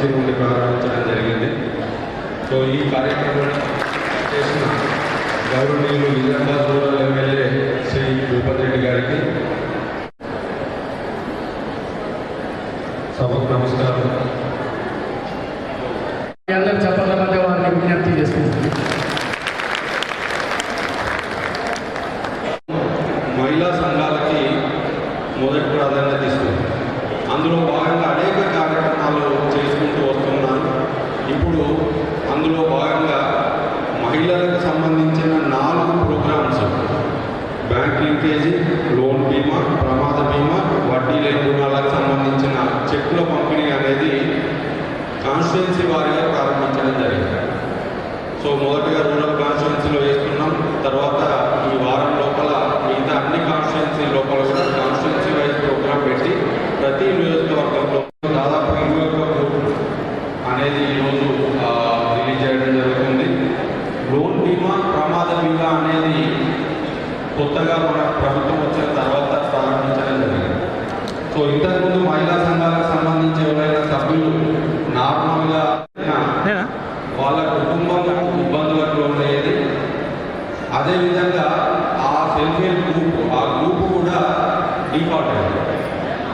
నిజామాబాద్ నుండి ప్రారంభించడం జరిగింది. సో ఈ కార్యక్రమం చేసిన గౌరవనీయులు నిజామాబాద్ రూరల్ ఎమ్మెల్యే శ్రీ భూపతి రెడ్డి గారికి సభకు నమస్కారం. మహిళలకు సంబంధించిన నాలుగు ప్రోగ్రామ్స్. బ్యాంక్ లింకేజీ లోన్ బీమా ప్రమాద బీమా వడ్డీ లేని రుణాలకు సంబంధించిన చెక్కుల పంపిణీ అనేది కాన్స్టిట్యున్సీ వారిగా ప్రారంభించడం జరిగింది. సో మొదటిగా రూరల్ కాన్స్టిట్యున్సీలో వేస్తున్నాం తర్వాత ఈ వారం లోపల మిగతా అన్ని కాన్స్టిట్యున్సీ లోపల కూడా కాన్స్టిట్యున్సీ వైజ్ ప్రోగ్రామ్ పెట్టి ప్రతి నియోజకవర్గంలో దాదాపు ఇరవై ఒక్క గ్రూప్ అనేది ఈరోజు ఆ, రిలీజ్ చేయడం జరుగుతుంది లోన్ బీమా ప్రమాద బీమా అనేది కొత్తగా మన ప్రభుత్వం వచ్చిన తర్వాత ప్రారంభించడం జరిగింది. సో ఇంతకుముందు మహిళా సంఘాలకు సంబంధించి ఎవరైనా సభ్యులు నార్మల్గా వాళ్ళ కుటుంబం ఇబ్బందులకు లోనయ్యేది. అదేవిధంగా ఆ సెల్ఫ్ హెల్ప్ గ్రూప్ ఆ గ్రూప్ కూడా డిఫాల్ట్ అయింది.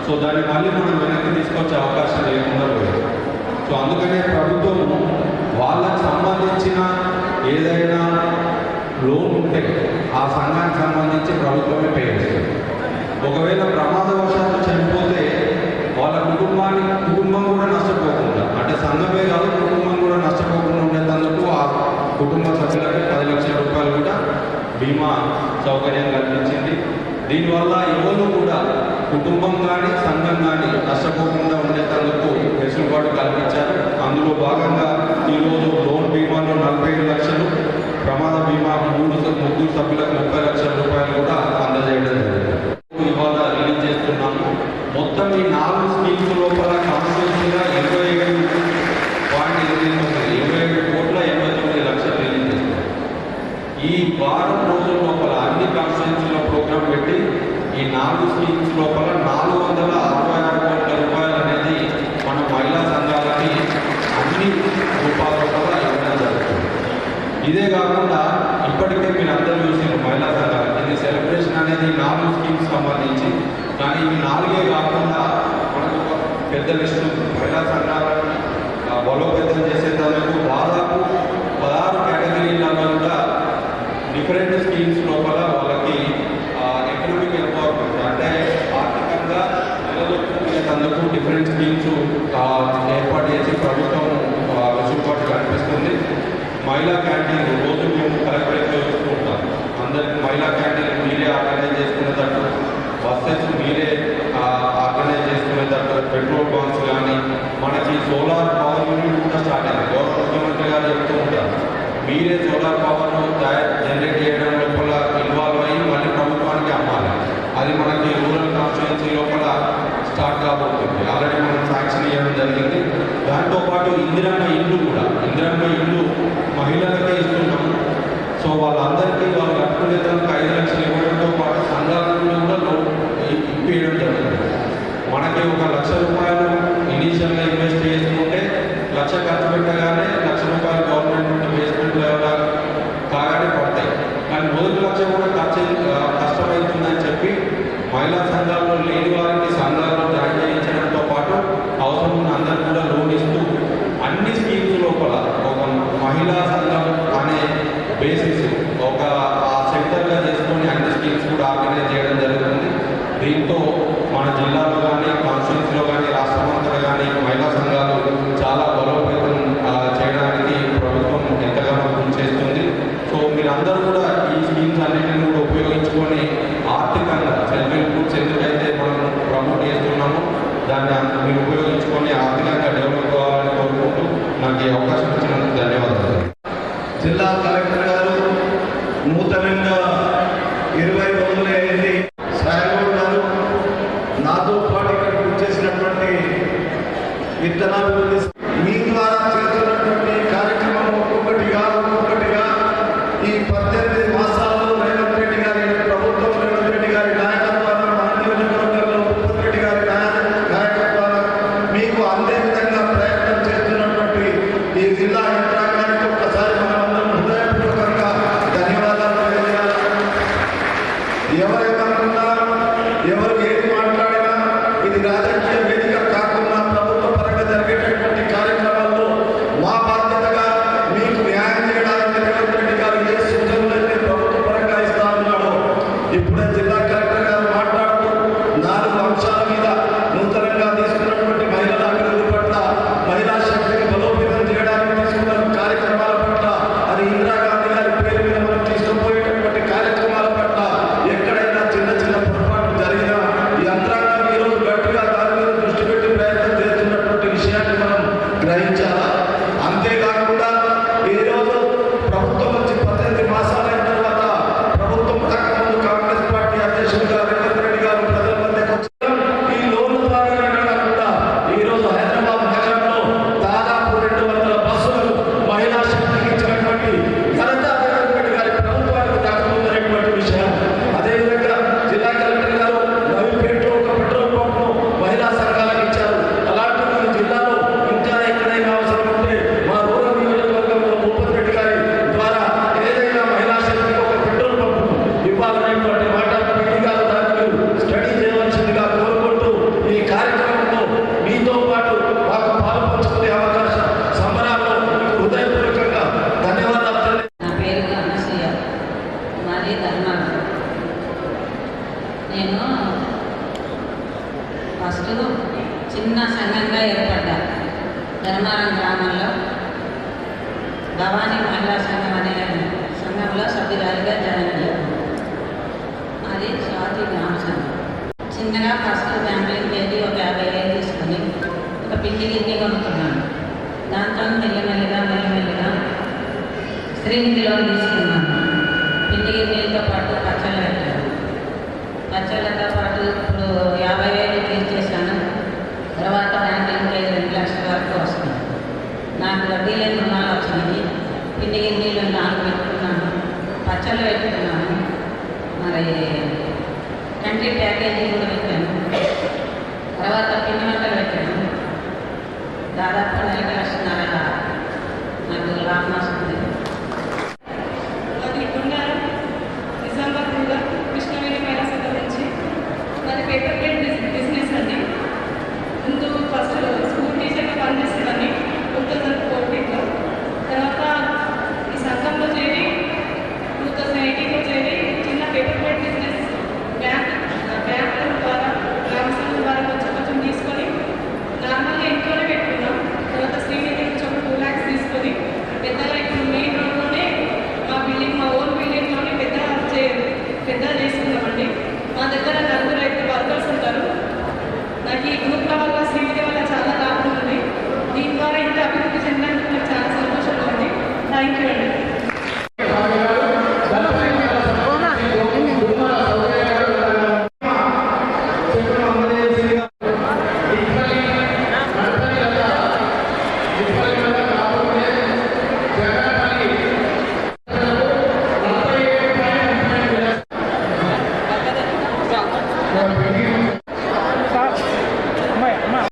సో దాన్ని మళ్ళీ మనం వెనక్కి తీసుకొచ్చే అవకాశం లేకుండా పోయింది. సో అందుకనే ప్రభుత్వం వాళ్ళకి సంబంధించిన ఏదైనా లోన్ ఉంటే ఆ సంఘానికి సంబంధించి ప్రభుత్వమే పే చేస్తుంది. ఒకవేళ ప్రమాదవశాత్తు చనిపోతే వాళ్ళ కుటుంబానికి కుటుంబం కూడా నష్టపోకుండా అంటే సంఘమే కాదు కుటుంబం కూడా నష్టపోకుండా ఉండేందుకు ఆ కుటుంబ సభ్యులకు పది లక్షల రూపాయలు కూడా బీమా సౌకర్యం కల్పించింది. దీనివల్ల ఎవరు కూడా కుటుంబం కానీ సంఘం కానీ నష్టపోకుండా ఉండేందుకు వెసులుబాటు కల్పించారు అందులో భాగంగా ఈరోజు లోన్ బీమాలో నలభై ఐదు లక్షలు ప్రమాద బీమా మూడు ముగ్గురు సభ్యులకు ముప్పై లక్షల రూపాయలు కూడా అందజేయడం జరిగింది ఇవాళ రిలీజ్ చేస్తున్నాము మొత్తం ఈ నాలుగు స్కీమ్స్ లోపల కాన్స్టిట్యూన్సీగా ఇరవై ఏడు పాయింట్ ఇరవై తొమ్మిది ఇరవై ఏడు కోట్ల ఎనభై తొమ్మిది లక్షలు రిలీజ్ చేస్తున్నాం ఈ వారం రోజుల లోపల అన్ని కాన్స్టిట్యూన్సీలో ప్రోగ్రామ్ పెట్టి ఈ నాలుగు స్కీమ్స్ లోపల నాలుగు వందల అరవై ఆరు కోట్ల రూపాయలు అనేది మన మహిళా సంఘాలకి అన్ని రూపాయల లోపల ఇవ్వడం జరుగుతుంది ఇదే కాకుండా ఇప్పటికే మీరు అందరూ చూసారు మహిళా సంఘాలు. దీన్ని సెలబ్రేషన్ అనేది నాలుగు స్కీమ్స్ సంబంధించి. కానీ ఇవి నాలుగే కాకుండా మనకు ఒక పెద్ద లిస్టు మహిళా సంఘాలను బలోపేతం బలోపేతం చేసేందుకు దాదాపు పదహారు కేటగిరీలలో కూడా డిఫరెంట్ స్కీమ్స్ లోపల వాళ్ళకి ఎకనామిక్ ఎంపవర్మెంట్ అంటే ఆర్థికంగా నిలదొక్కునేందుకు డిఫరెంట్ స్కీమ్స్ ఏర్పాటు చేసి ప్రభుత్వం ఆ, వెసులుబాటు కనిపిస్తుంది మహిళా క్యాంటీన్ రోజు మేము ഇന്ദിരാ జిల్లా కలెక్టర్ ధర్మారం గ్రామంలో భవానీ మహిళా సంఘం అనే సంఘంలో సభ్యురాలిగా జాయిన్ అయ్యాను అది స్వాతి గ్రామ సంఘం. చిన్నగా ఫస్ట్ ఫ్యామిలీకి వెళ్ళి ఒక యాభై వేలు తీసుకొని ఒక పిండి గిన్నె కొనుక్కున్నాను. దాంతో మెల్లమెల్లగా మెల్లమెల్లగా శ్రీనిధి లోన్ తీసుకున్నాను వడ్డీ లేని రుణాలు వచ్చినాయి పిండి గిన్నీలు నాలుగు పెట్టుకున్నాను. పచ్చళ్ళు పెట్టుకున్నాను. మరి కంటి ప్యాకేజీ కూడా పెట్టాను. తర్వాత పిండి వంటలు పెట్టాను. దాదాపు ఐదు లక్షన్నర నాకు లాభం వస్తుంది